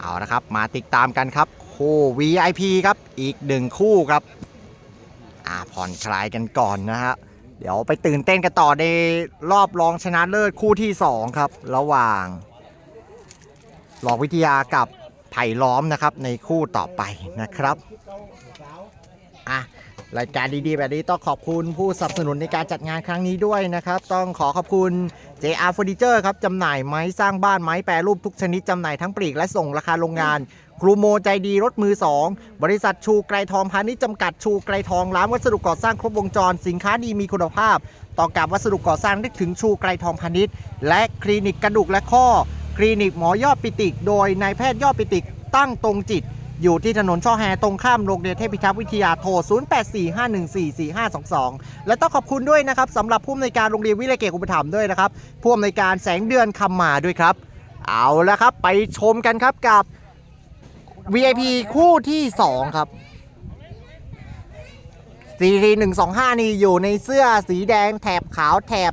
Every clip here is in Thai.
เอาละครับ มาติดตามกันครับ คู่ VIP ครับ อีกหนึ่งคู่ครับ อ่าผ่อนคลายกันก่อนนะฮะ เดี๋ยวไปตื่นเต้นกันต่อในรอบรองชนะเลิศคู่ที่ 2 ครับ ระหว่าง หลอกวิทยากับไผ่ล้อมนะครับ ในคู่ต่อไปนะครับ อะรายการดีๆ แบบนี้ต้องขอบคุณผู้สนับสนุนในการจัดงานครั้งนี้ด้วยนะครับ ต้องขอขอบคุณ JR Furniture ครับจำหน่ายไม้สร้างบ้านไม้แปรรูปทุกชนิดจำหน่ายทั้งปลีกและส่งราคาโรงงาน ครูโมใจดีรถมือ 2 บริษัทชูไกรทองพาณิชย์จำกัดชูไกรทองร้านวัสดุก่อสร้างครบวงจร สินค้าดีมีคุณภาพ ต่อกับวัสดุก่อสร้างนึกถึงชูไกรทองพาณิชย์และคลินิกกระดูกและข้อ คลินิกหมอยอดปิติก โดยนายแพทย์ยอดปิติกตั้งตรงจิต อยู่ที่ถนนช่อแฮตรงข้ามโรงเรียนเทพิทักษ์วิทยาโทร 0845144522 และต้องขอบคุณด้วยนะครับสำหรับผู้อำนวยการโรงเรียนวิเลเกตอุปถัมภ์ด้วยนะครับผู้อำนวยการแสงเดือนคำมาด้วยครับ เอาละครับไปชมกันครับกับ VIP คู่ที่ 2 ครับ CT 125นี่อยู่ในเสื้อสีแดงแถบขาวแถบ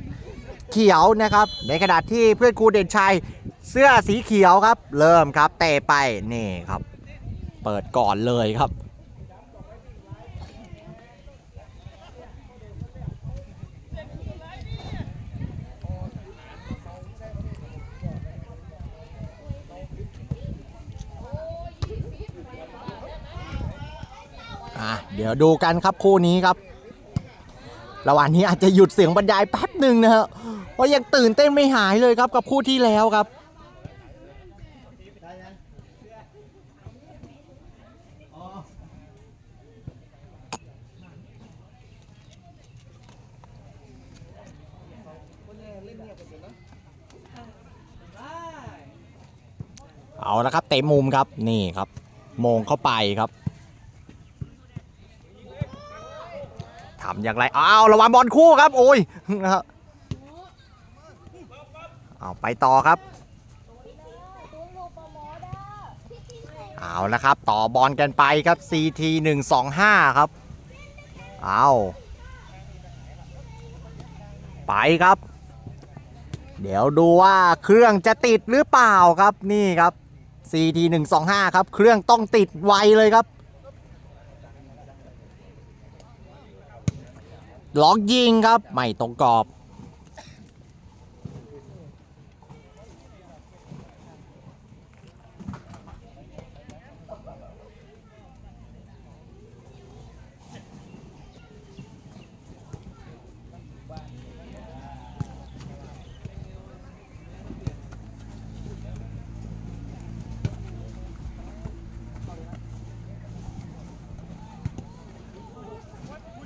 เขียวนะครับ ในขณะที่เพื่อนครูเด่นชัยเสื้อสีเขียวครับ เริ่มครับเตะไปนี่ครับ เปิดก่อนเลยครับอะเดี๋ยวดูกันครับคู่นี้ครับ ระหว่างนี้อาจจะหยุดเสียงบรรยายแป๊บหนึ่งนะฮะเพราะยังตื่นเต้นไม่หายเลยครับกับคู่ที่แล้วครับ เอาละครับเตะมุมครับนี่ครับมงเข้าไปครับทำอย่างไรอ้าวระวังบอลคู่ครับ โอ้ยนะครับเอาไปต่อครับเอาละครับ ต่อบอลกันไปครับ CT 125 ครับเอาไปครับ เดี๋ยวดูว่าเครื่องจะติดหรือเปล่าครับนี่ครับ CT 125ครับ เครื่องต้องติดไวเลยครับ ล็อกยิงครับ ไม่ตรงกรอบ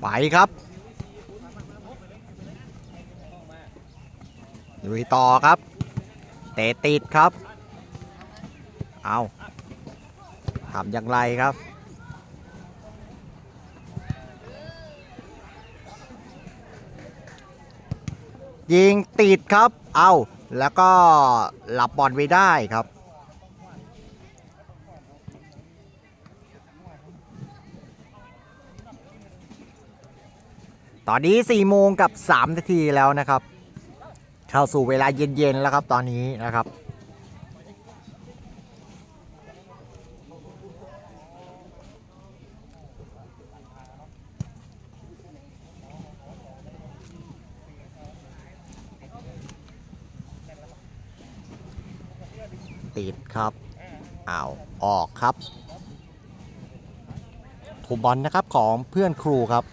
ไปครับลุยต่อครับ เตะติดครับ เอาทำอย่างไรครับ ยิงติดครับ เอาแล้วก็หลับบอลไว้ได้ครับ ตอนนี้4โมงกับ 3 นาทีแล้วนะครับ เข้าสู่เวลาเย็น ๆ แล้วครับตอนนี้นะครับ ติดครับอ้าวออกครับถูกบอลนะครับของเพื่อนครูครับ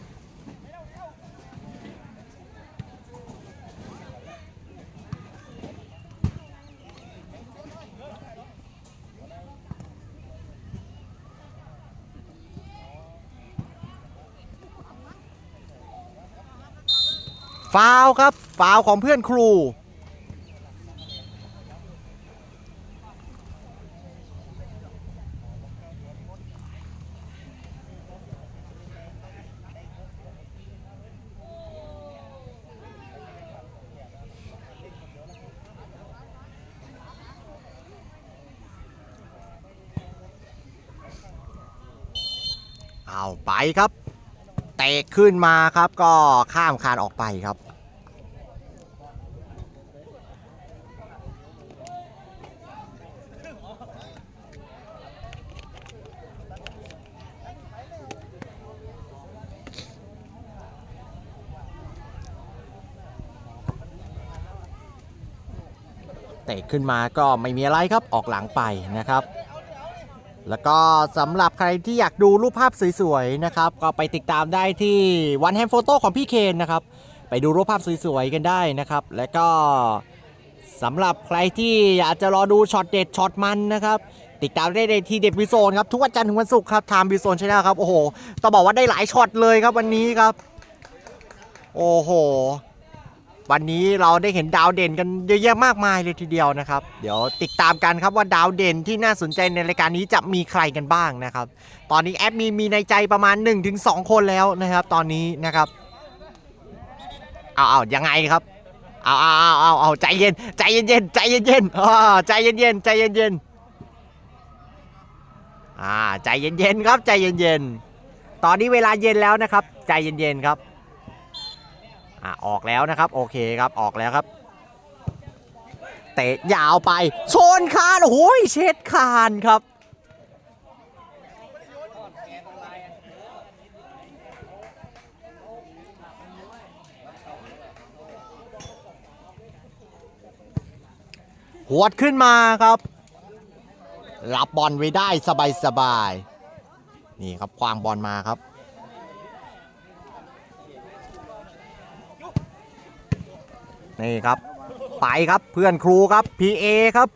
ฟาวล์ครับ ฟาวของเพื่อนครู เอาไปครับ เตะขึ้นมาครับก็ข้ามคานออกไปครับ ขึ้นมาก็ไม่มีอะไรครับออกหลังไปนะครับ แล้วก็สำหรับใครที่อยากดูรูปภาพสวยๆนะครับ ก็ไปติดตามได้ที่วันแฮมโฟโต้ของพี่เคนนะครับ ไปดูรูปภาพสวยๆกันได้นะครับ แล้วก็สำหรับใครที่อยากจะรอดูช็อตเด็ดช็อตมันนะครับติดตามได้ในทีเด็ดวิโซนครับทุกวันจันทร์ถึงวันศุกร์ครับทางวิโซนชาแนลครับโอ้โหต้องบอกว่าได้หลายช็อตเลยครับวันนี้ครับ โอ้โห วันนี้เราได้เห็นดาวเด่นกันเยอะแยะมากมายเลยทีเดียวนะครับ เดี๋ยวติดตามกันครับว่าดาวเด่นที่น่าสนใจในรายการนี้จะมีใครกันบ้างนะครับ ตอนนี้แอดมีมีในใจประมาณ 1-2 คนแล้วนะครับ ตอนนี้นะครับเอาเอายังไงครับเอาเอาเอาเอาเอาใจเย็นใจเย็นเย็นใจเย็นเย็นอ่าใจเย็นเย็นใจเย็นเย็นอ่าใจเย็นเย็นครับใจเย็นเย็นตอนนี้เวลาเย็นแล้วนะครับ ใจเย็นเย็นครับ อ่าออกแล้วนะครับ โอเคครับออกแล้วครับ เตะยาวไปชนคานโอ้โหเช็ดคานครับหวดขึ้นมาครับ รับบอลไว้ได้สบายๆนี่ครับควางบอลมาครับ นี่ครับ ไปครับเพื่อนครูครับ PA ครับ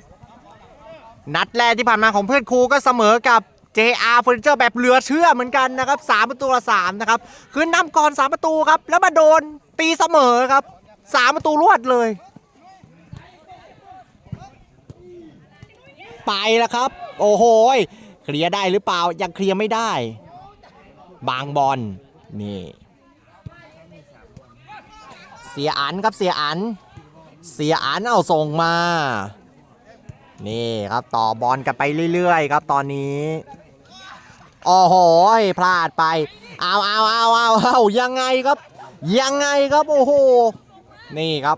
นัดแรกที่ผ่านมาของเพื่อนครูก็เสมอกับ JR Furniture แบบเหลือเชื่อเหมือนกันนะครับ3ประตูละ3นะครับคือนำก่อน 3 ประตูครับ แล้วมาโดนตีเสมอครับ 3 ประตูรวดเลย ไปแล้วครับ โอ้โหเคลียร์ได้หรือเปล่ายังเคลียร์ไม่ได้ บางบอลนี่ เสียอันครับเสียอัน เสียอันเอาส่งมา นี่ครับต่อบอลกันไปเรื่อยๆ ครับตอนนี้โอ้โหพลาดไปเอาเอาเอาเอาเอายังไงครับ ยังไงครับโอ้โหนี่ครับ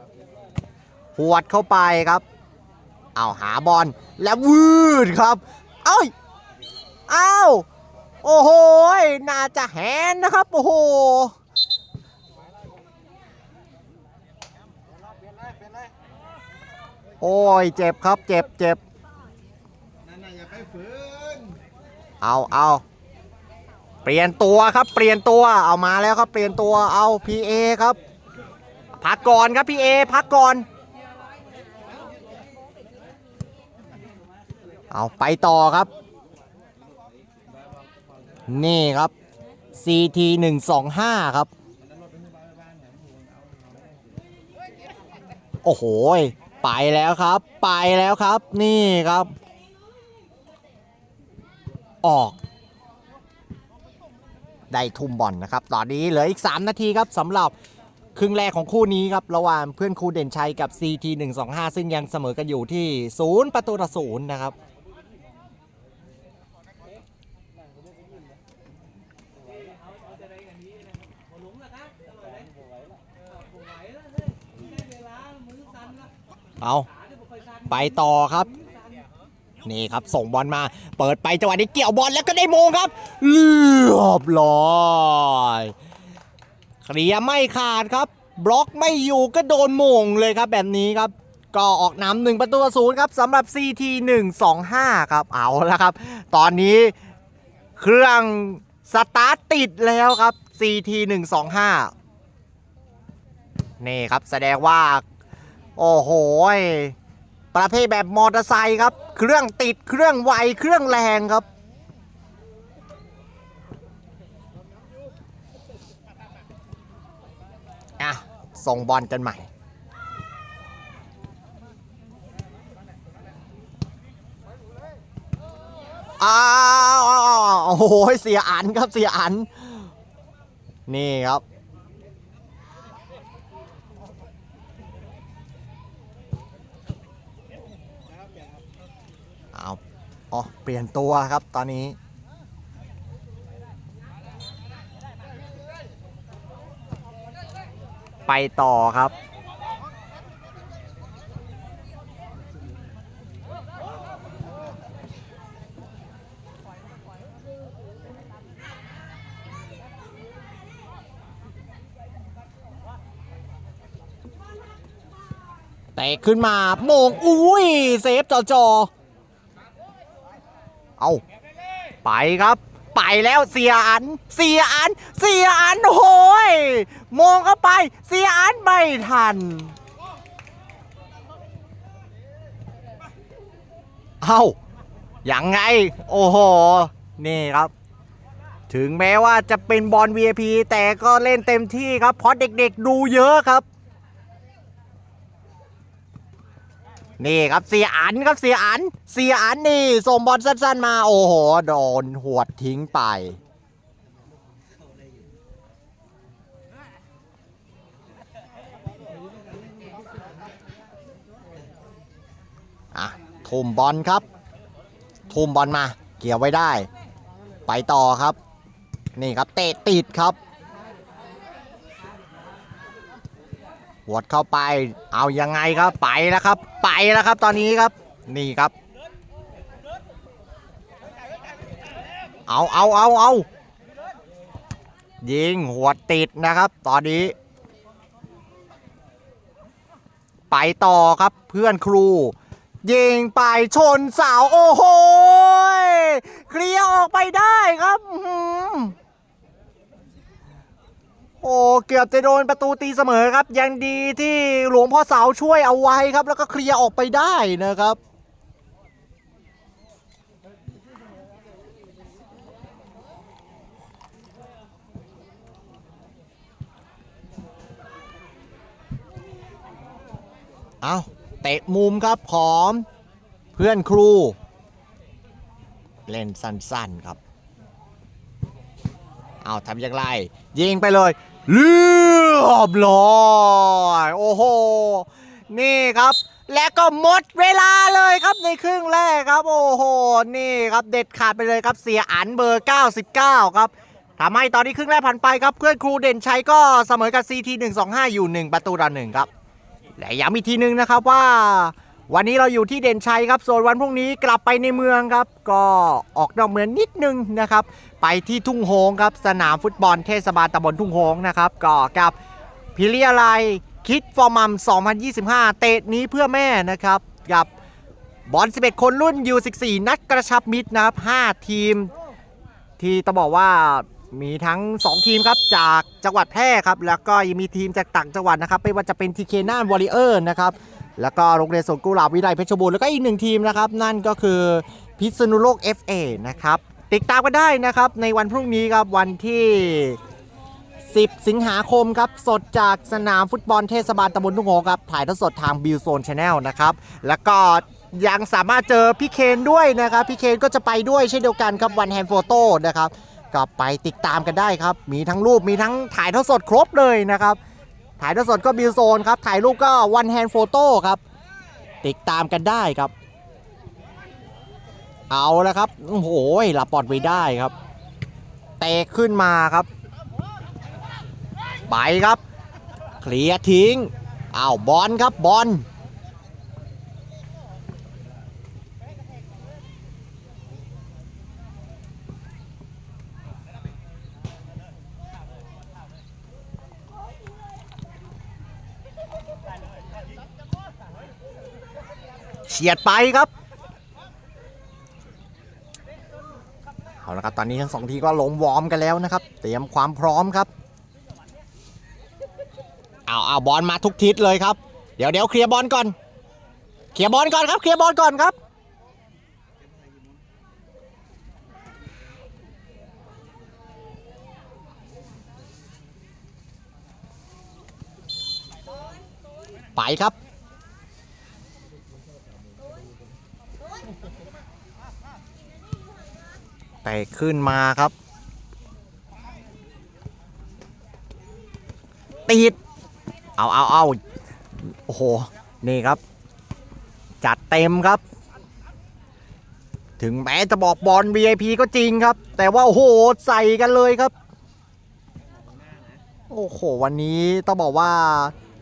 หวดเข้าไปครับ เอาหาบอลแล้ววืดครับเอ้ยเอ้าโอ้โหน่าจะแฮนนะครับโอ้โห โอ้ย เจ็บครับเจ็บเจ็บนั่นน่ะอย่าไปฝืนเอาเอาเปลี่ยนตัวครับเปลี่ยนตัวเอามาแล้วครับเปลี่ยนตัวเอา PA ครับ พักก่อนครับ PA พักก่อน เอาไปต่อครับ นี่ครับ CT 125ครับ โอ้โห ไปแล้วครับ ไปแล้วครับ นี่ครับ ออก ได้ทุ่มบอลนะครับ ตอนนี้เหลืออีก 3 นาทีครับสำหรับครึ่งแรกของคู่นี้ครับ ระหว่างเพื่อนครูเด่นชัยกับ CT 125 ซึ่งยังเสมอกันอยู่ที่ 0 ประตูต่อศูนย์นะครับ เอาไปต่อครับ นี่ครับส่งบอลมา เปิดไปจังหวะนี้เกี่ยวบอลแล้วก็ได้โมงครับเรียบร้อยเคลียร์ไม่ขาดครับ บล็อกไม่อยู่ก็โดนโมงเลยครับแบบนี้ครับก็ออกนำหนึ่งประตูศูนย์ครับสำหรับ CT 125 ครับเอาแล้วครับ ตอนนี้เครื่องสตาร์ทติดแล้วครับ CT 125 นี่ครับแสดงว่า โอ้โหประเภทแบบมอเตอร์ไซค์ครับ เครื่องติดเครื่องไวเครื่องแรงครับ อะ ส่งบอลกันใหม่ อ้าวอ้าวอ้าวโอ้โห เสียอันครับ เสียอัน นี่ครับ เอา อ๋อ เปลี่ยนตัวครับตอนนี้ไปต่อครับเตะขึ้นมาโมง อุ้ย เซฟจอจอ เอาไปครับ ไปแล้วเสียอัน เสียอัน เสียอันโอ้ยมองเข้าไป เสียอันไม่ทัน เอาอย่างไง โอ้โห นี่ครับ ถึงแม้ว่าจะเป็นบอล VIP แต่ก็เล่นเต็มที่ครับ เพราะเด็กๆดูเยอะครับ นี่ครับเสียอันครับเสียอันเสียอันนี่ส่งบอลสั้น ๆ มาโอ้โหโดนหวดทิ้งไป อะทุ่มบอลครับ ทุ่มบอลมา เกี่ยวไว้ได้ ไปต่อครับ นี่ครับเตะติดครับ หวดเข้าไป เอายังไงครับไปแล้วครับ ไปแล้วครับตอนนี้ครับ นี่ครับ เอาเอาเอาเอายิงหัวดติดนะครับ ตอนนี้ ไปต่อครับเพื่อนครู ยิงไปชนเสาโอ้โหเคลียร์ออกไปได้ครับ โอ้เกือบจะโดนประตูตีเสมอครับ ยังดีที่หลวงพ่อเสาช่วยเอาไว้ครับ แล้วก็เคลียร์ออกไปได้นะครับเอาเตะมุมครับของเพื่อนครู เล่นสั้นๆครับ เอาทำอย่างไร ยิงไปเลย เรียบร้อยโอ้โห นี่ครับ และก็หมดเวลาเลยครับในครึ่งแรกครับ โอ้โห นี่ครับเด็ดขาดไปเลยครับเสียอันเบอร์ 99 ครับทำให้ตอนนี้ครึ่งแรกผ่านไปครับ เพื่อนครูเด่นชัยก็เสมอกับ CT 125 อยู่ 1 ประตูต่อหนึ่งครับ และย้ำอีกทีนึงนะครับว่า วันนี้เราอยู่ที่เด่นชัยครับ ส่วนวันพรุ่งนี้กลับไปในเมืองครับ ก็ออกนอกเมืองนิดนึงนะครับ ไปที่ทุ่งโฮงครับ สนามฟุตบอลเทศบาลตำบลทุ่งโฮงนะครับ ก็กับพิริยาลัยคิดฟอร์มัม 2025 เตะนี้เพื่อแม่นะครับ กับบอล 11 คนรุ่น U14 นัดกระชับมิตรนะครับ 5 ทีม ที่ต้องบอกว่ามีทั้ง 2 ทีมครับ จากจังหวัดแพร่ครับ แล้วก็ยังมีทีมจากต่างจังหวัดนะครับ ไม่ว่าจะเป็นทีเคน่านวอริเออร์นะครับ แล้วก็โรงเรียนสวนกุหลาบวิไลเพชรบูรณ์แล้วก็อีกหนึ่งทีมนะครับ นั่นก็คือพิษณุโลก FA นะครับ ติดตามกันได้นะครับ ในวันพรุ่งนี้ครับวันที่ 10 สิงหาคมครับ สดจากสนามฟุตบอลเทศบาลตำบลทุ่งโฮครับ ถ่ายทอดสดทางบิลโซนชาแนลนะครับ แล้วก็ยังสามารถเจอพี่เคนด้วยนะครับ พี่เคนก็จะไปด้วยเช่นเดียวกันครับวันแฮนด์โฟโต้นะครับก็ไปติดตามกันได้ครับ มีทั้งรูปมีทั้งถ่ายทอดสดครบเลยนะครับ ถ่ายทอดสดก็บิลโซนครับ ถ่ายรูปก็วันแฮนด์โฟโต้ครับ ติดตามกันได้ครับ เอาแล้วครับ โอ้โหลับปอดไปได้ครับ เตะขึ้นมาครับ ไปครับ เคลียร์ทิ้งอ้าวบอลครับบอล เฉียดไปครับเอาละครับตอนนี้ทั้งสองทีมก็ลงวอร์มกันแล้วนะครับ เตรียมความพร้อมครับเอาเอาบอลมาทุกทิศเลยครับ เดี๋ยวเดี๋ยวเคลียร์บอลก่อนเคลียร์บอลก่อนครับเคลียร์บอลก่อนครับไปครับ เตะ ขึ้นมาครับ ติด เอาเอาเอาโอ้โห นี่ครับ จัดเต็มครับ ถึงแม้จะบอกบอล VIP ก็จริงครับ แต่ว่า โอ้โห ใส่กันเลยครับ โอ้โห วันนี้ต้องบอกว่า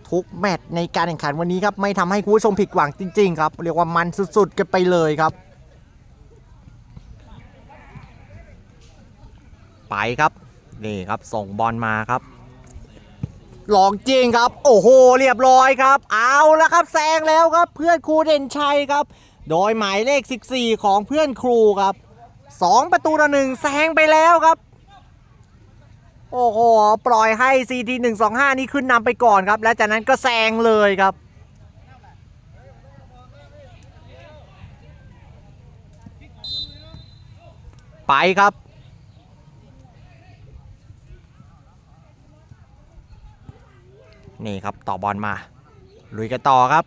ทุกแมตช์ในการแข่งขันวันนี้ครับ ไม่ทำให้คุณผู้ชมผิดหวังจริง ๆ ครับ เรียกว่ามันสุดๆกันไปเลยครับ ไปครับ นี่ครับส่งบอลมาครับลองจริงครับ โอ้โห เรียบร้อยครับ เอาแล้วครับแซงแล้วครับเพื่อนครูเด่นชัยครับ โดยหมายเลข 14 ของเพื่อนครูครับ 2 ประตูต่อหนึ่งแซงไปแล้วครับ โอ้โห ปล่อยให้ CT 125 นี่ขึ้นนำไปก่อนครับ และจากนั้นก็แซงเลยครับไปครับ นี่ครับต่อบอลมา ลุยกันต่อครับ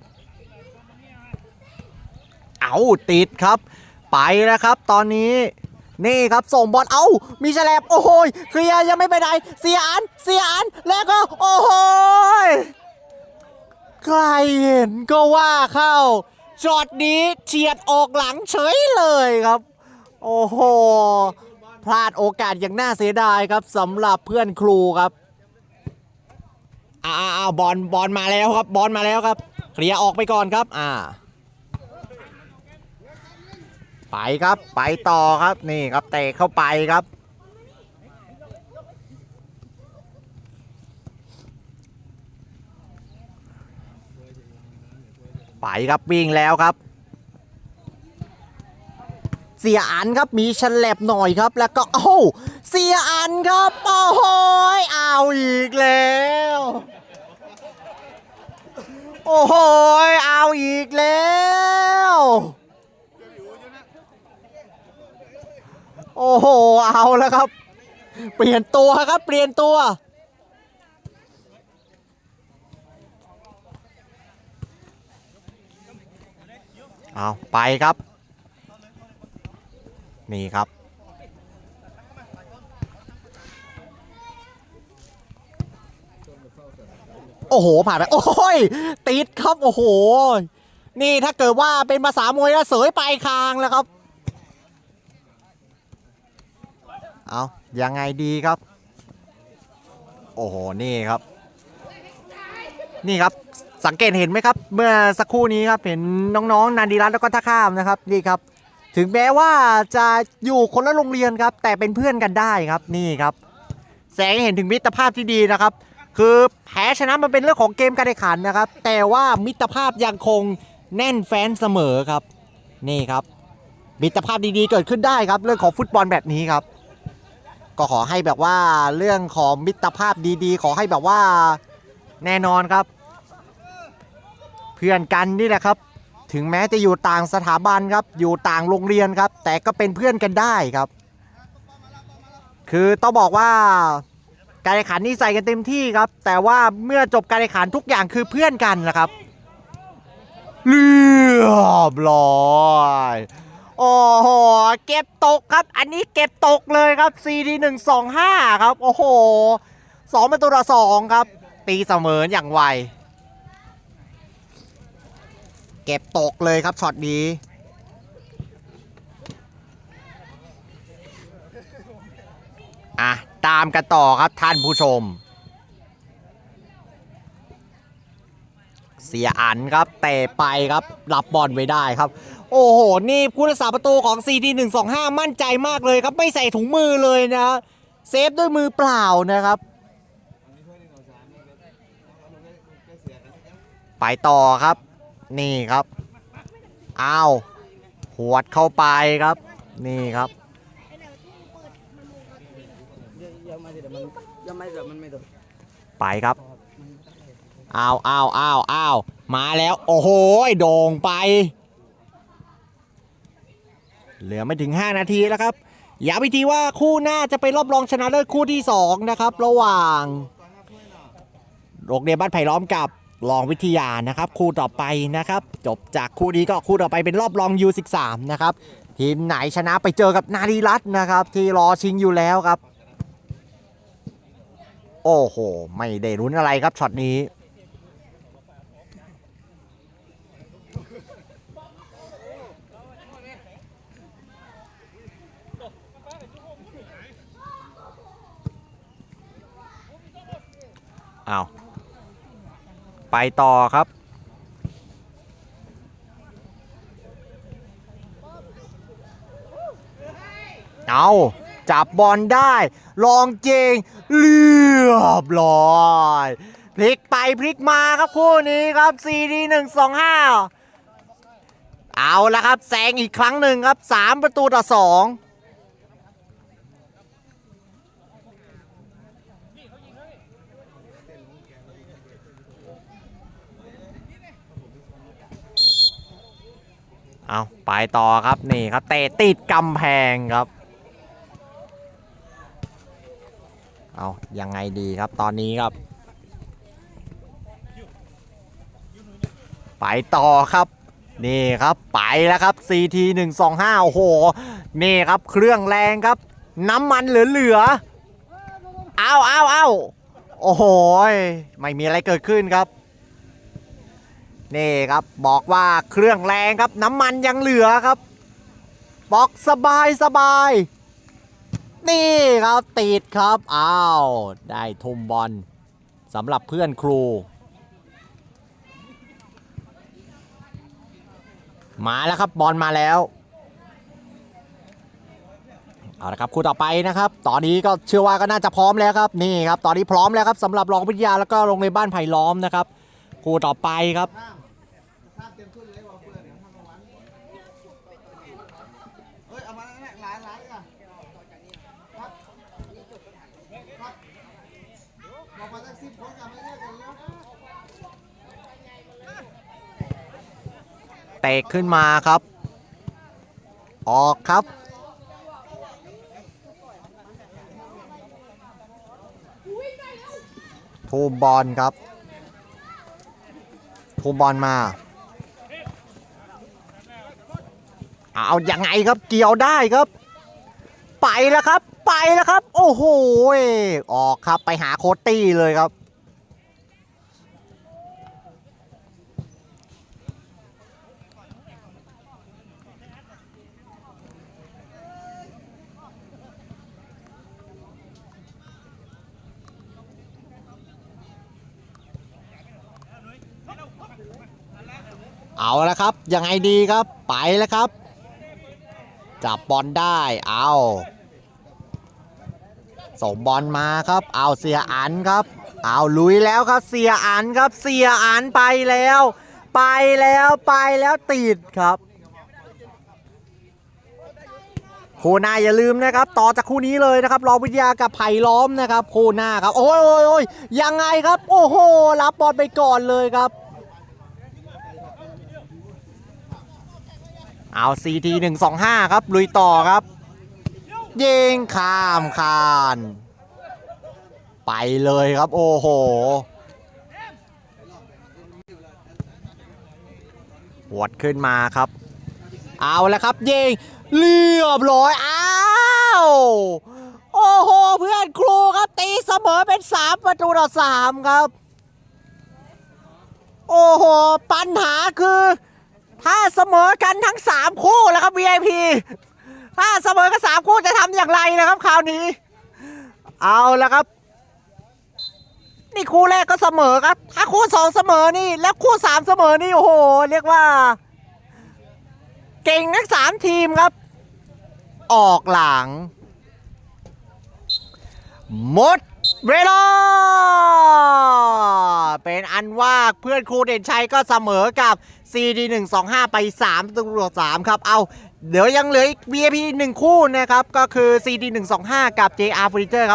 เอาติดครับ ไปแล้วครับ ตอนนี้นี่ครับส่งบอลเอามีแฉลบโอ้โหเคลียร์ยังไม่ไปไหนเสียอันเสียอันแล้วก็โอ้โหใครเห็นก็ว่าเข้าช็อตนี้เฉียดออกหลังเฉยเลยครับ โอ้โห พลาดโอกาสอย่างน่าเสียดายครับสำหรับเพื่อนครูครับ อ้าวบอลบอลมาแล้วครับ บอลมาแล้วครับเคลียร์ออกไปก่อนครับ อ่า ไปครับ ไปต่อครับ นี่ครับเตะเข้าไปครับ ไปครับวิ่งแล้วครับ เสียอันครับมีฉลับหน่อยครับ แล้วก็โอ้าเสียอันครับโอ้โหยเอาอีกแล้ว โอ้โห เอาอีกแล้ว โอ้โห เอาแล้วครับ เปลี่ยนตัวครับ เปลี่ยนตัว เอาไปครับ นี่ครับ โอ้โห ผ่านไป โอ้ย ติดครับ โอ้โห นี่ถ้าเกิดว่าเป็นภาษามวยแล้วเสยไปคางแล้วครับ เอายังไงดีครับ โอ้โห นี่ครับ นี่ครับ สังเกตเห็นไหมครับ เมื่อสักครู่นี้ครับ เห็นน้องๆ นันดีรัตน์แล้วก็ท่าข้ามนะครับ นี่ครับ ถึงแม้ว่าจะอยู่คนละโรงเรียนครับ แต่เป็นเพื่อนกันได้ครับ นี่ครับ แสงเห็นถึงมิตรภาพที่ดีนะครับ คือแพ้ชนะมันเป็นเรื่องของเกมการแข่งขันนะครับ แต่ว่ามิตรภาพยังคงแน่นแฟ้นเสมอครับ นี่ครับ มิตรภาพดีๆเกิดขึ้นได้ครับ เรื่องของฟุตบอลแบบนี้ครับ ก็ขอให้แบบว่าเรื่องของมิตรภาพดีๆ ขอให้แบบว่าแน่นอนครับ เพื่อนกันนี่แหละครับ ถึงแม้จะอยู่ต่างสถาบันครับ อยู่ต่างโรงเรียนครับ แต่ก็เป็นเพื่อนกันได้ครับ คือต้องบอกว่า การแข่งขันนี่ใส่กันเต็มที่ครับ แต่ว่าเมื่อจบการแข่งขันทุกอย่างคือเพื่อนกันนะครับเรียบร้อยโอ้โหเก็บตกครับ อันนี้เก็บตกเลยครับ CD 1 2 5 ครับ โอ้โหสองเป็นตัวต่อสองครับ ตีเสมออย่างไว เก็บตกเลยครับช็อตนี้อะ ตามกันต่อครับท่านผู้ชม เสียอันครับเตะไปครับรับบอลไว้ได้ครับ โอ้โห นี่ผู้รักษาประตูของ CT 1 2 5 มั่นใจมากเลยครับ ไม่ใส่ถุงมือเลยนะ เซฟด้วยมือเปล่านะครับไปต่อครับ นี่ครับ อ้าว หวดเข้าไปครับ นี่ครับ ยังไม่เดี๋ยวมันยังไม่เดี๋ยวมันไม่เดี๋ยวไปครับ อ้าวอ้าวอ้าวอ้าวมาแล้ว โอ้โหโด่งไป เหลือไม่ถึง 5 นาทีแล้วครับ อย้ำอีกทีว่าคู่หน้าจะไปรอบรองชนะเลิศคู่ที่ 2 นะครับ ระหว่างโรงเรียนบ้านไผ่ล้อมกับรองวิทยานะครับ คู่ต่อไปนะครับ จบจากคู่นี้ก็คู่ต่อไปเป็นรอบรอง U13 นะครับ ทีมไหนชนะไปเจอกับนาดีรัตน์นะครับ ที่รอชิงอยู่แล้วครับ โอ้โห ไม่ได้รุ้นอะไรครับช็อตนี้เอาไปต่อครับ เอา จับบอลได้ ลองเจงเรียบร้อยพลิกไปพลิกมาครับคู่นี้ครับ CD 1 2 5 เอาละครับแซงอีกครั้งหนึ่งครับ 3 ประตูต่อ 2เอาไปต่อครับนี่ครับเตะติดกำแพงครับ เอายังไงดีครับตอนนี้ครับ ไปต่อครับ นี่ครับไปแล้วครับ CT 1 2 5โอ้โหนี่ครับเครื่องแรงครับ น้ำมันเหลือๆเอาเอาเอาโอ้โหไม่มีอะไรเกิดขึ้นครับ นี่ครับบอกว่าเครื่องแรงครับ น้ำมันยังเหลือครับ บอกสบายสบาย นี่ครับติดครับอ้าวได้ทุ่มบอลสำหรับเพื่อนครู มาแล้วครับบอลมาแล้วเอาละครับคู่ต่อไปนะครับ ตอนนี้ก็เชื่อว่าก็น่าจะพร้อมแล้วครับนี่ครับ ตอนนี้พร้อมแล้วครับสำหรับรองวิทยาแล้วก็โรงเรียนบ้านไผ่ล้อมนะครับคู่ต่อไปครับ ข้ามข้ามเต็มขึ้นเลยว่าเพื่อนเดี๋ยวข้ามกลางวันเฮ้ย เอามาแล้วหลายหลายอะครับครับบอกมาสักสิบคนอย่าไม่เลิกกันแล้ว เตะขึ้นมาครับ ออกครับ ทูบอลครับ ทูบอลมา เอาอยังไงครับเกี่ยวได้ครับ ไปแล้วครับ ไปแล้วครับ โอ้โห ออกครับไปหาโคตตี้เลยครับ เอาแล้วครับ ยังไงดีครับ ไปแล้วครับ จับบอลได้ เอาส่งบอลมาครับ เอาเสียอันครับ เอาลุยแล้วครับ เสียอันครับ เสียอันไปแล้ว ไปแล้วไปแล้วติดครับคู่หน้าอย่าลืมนะครับ ต่อจากคู่นี้เลยนะครับรองวิทยากับไผ่ล้อมนะครับคู่หน้าครับ โอ้ยโอ้ยยังไงครับ โอ้โหรับบอลไปก่อนเลยครับ เอา CT 1 2 5ครับ ลุยต่อครับ ยิงข้ามคาน ไปเลยครับ โอ้โหหวดขึ้นมาครับ เอาแล้วครับยิงเรียบร้อย อ้าวโอ้โห เพื่อนครูครับตีเสมอเป็น 3 ประตูต่อ3ครับ โอ้โห ปัญหาคือ ถ้าเสมอกันทั้ง3คู่แล้วครับ VIP ถ้าเสมอกัน3คู่จะทำอย่างไรนะครับคราวนี้ เอาแล้วครับ นี่คู่แรกก็เสมอครับ ถ้าคู่2เสมอนี่ แล้วคู่3เสมอนี่โอ้โห เรียกว่า เก่งทั้ง3ทีมครับ ออกหลัง หมด เวลาเป็นอันว่าเพื่อนครูเด่นชัยก็เสมอกับ CD 1 2 5 ไป3ตัว3ครับ เอาเดี๋ยวยังเหลืออีก VIP 1 คู่นะครับ ก็คือ CD 1 2 5 กับ JR Furniture ครับ